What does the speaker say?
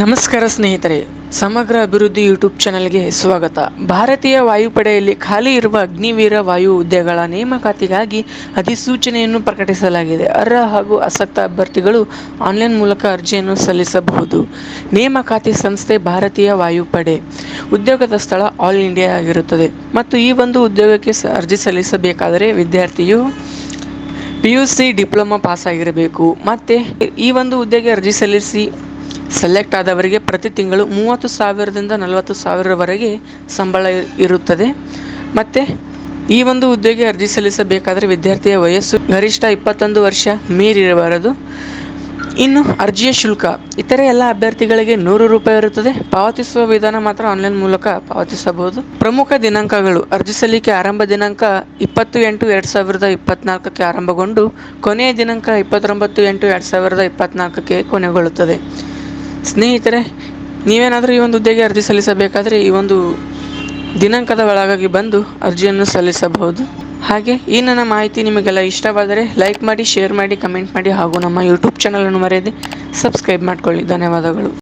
ನಮಸ್ಕಾರ ಸ್ನೇಹಿತರೆ, ಸಮಗ್ರ ಅಭಿವೃದ್ಧಿ ಯೂಟ್ಯೂಬ್ ಚಾನೆಲ್ಗೆ ಸ್ವಾಗತ. ಭಾರತೀಯ ವಾಯುಪಡೆಯಲ್ಲಿ ಖಾಲಿ ಇರುವ ಅಗ್ನಿವೀರ ವಾಯು ಹುದ್ದೆಗಳ ನೇಮಕಾತಿಗಾಗಿ ಅಧಿಸೂಚನೆಯನ್ನು ಪ್ರಕಟಿಸಲಾಗಿದೆ. ಅರ್ಹ ಹಾಗೂ ಆಸಕ್ತ ಅಭ್ಯರ್ಥಿಗಳು ಆನ್ಲೈನ್ ಮೂಲಕ ಅರ್ಜಿಯನ್ನು ಸಲ್ಲಿಸಬಹುದು. ನೇಮಕಾತಿ ಸಂಸ್ಥೆ ಭಾರತೀಯ ವಾಯುಪಡೆ. ಉದ್ಯೋಗದ ಸ್ಥಳ ಆಲ್ ಇಂಡಿಯಾ ಆಗಿರುತ್ತದೆ. ಮತ್ತು ಈ ಒಂದು ಉದ್ಯೋಗಕ್ಕೆ ಅರ್ಜಿ ಸಲ್ಲಿಸಬೇಕಾದರೆ ವಿದ್ಯಾರ್ಥಿಯು P U C diploma pass ಆಗಿರಬೇಕು ಮತ್ತು ಈ ಒಂದು ಹುದ್ದೆಗೆ ಅರ್ಜಿ ಸಲ್ಲಿಸಿ ಸೆಲೆಕ್ಟ್ ಆದವರಿಗೆ ಪ್ರತಿ ತಿಂಗಳು ಮೂವತ್ತು ಸಾವಿರದಿಂದ ನಲವತ್ತು ಸಾವಿರವರೆಗೆ ಸಂಬಳ ಇರುತ್ತದೆ. ಮತ್ತು ಈ ಒಂದು ಹುದ್ದೆಗೆ ಅರ್ಜಿ ಸಲ್ಲಿಸಬೇಕಾದರೆ ವಿದ್ಯಾರ್ಥಿಯ ವಯಸ್ಸು ಗರಿಷ್ಠ ಇಪ್ಪತ್ತೊಂದು ವರ್ಷ ಮೀರಿರಬಾರದು. ಇನ್ನು ಅರ್ಜಿಯ ಶುಲ್ಕ, ಇತರೆ ಎಲ್ಲ ಅಭ್ಯರ್ಥಿಗಳಿಗೆ ನೂರು ರೂಪಾಯಿ ಇರುತ್ತದೆ. ಪಾವತಿಸುವ ವಿಧಾನ ಮಾತ್ರ ಆನ್ಲೈನ್ ಮೂಲಕ ಪಾವತಿಸಬಹುದು. ಪ್ರಮುಖ ದಿನಾಂಕಗಳು, ಅರ್ಜಿ ಸಲ್ಲಿಕೆ ಆರಂಭ ದಿನಾಂಕ ಇಪ್ಪತ್ತು ಎಂಟು ಎರಡು ಸಾವಿರದ ಇಪ್ಪತ್ನಾಲ್ಕಕ್ಕೆ ಆರಂಭಗೊಂಡು ಕೊನೆಯ ದಿನಾಂಕ ಇಪ್ಪತ್ತೊಂಬತ್ತು, ಎಂಟು, ಎರಡು ಸಾವಿರದ ಇಪ್ಪತ್ನಾಲ್ಕಕ್ಕೆ ಕೊನೆಗೊಳ್ಳುತ್ತದೆ. ಸ್ನೇಹಿತರೆ, ನೀವೇನಾದರೂ ಈ ಒಂದು ಹುದ್ದೆಗೆ ಅರ್ಜಿ ಸಲ್ಲಿಸಬೇಕಾದರೆ ಈ ಒಂದು ದಿನಾಂಕದ ಒಳಗಾಗಿ ಬಂದು ಅರ್ಜಿಯನ್ನು ಸಲ್ಲಿಸಬಹುದು. ಹಾಗೆ ಈ ನನ್ನ ಮಾಹಿತಿ ನಿಮಗೆಲ್ಲ ಇಷ್ಟವಾದರೆ ಲೈಕ್ ಮಾಡಿ, ಶೇರ್ ಮಾಡಿ, ಕಮೆಂಟ್ ಮಾಡಿ ಹಾಗೂ ನಮ್ಮ ಯೂಟ್ಯೂಬ್ ಚಾನಲನ್ನು ಮರೆಯದೆ ಸಬ್ಸ್ಕ್ರೈಬ್ ಮಾಡಿಕೊಳ್ಳಿ. ಧನ್ಯವಾದಗಳು.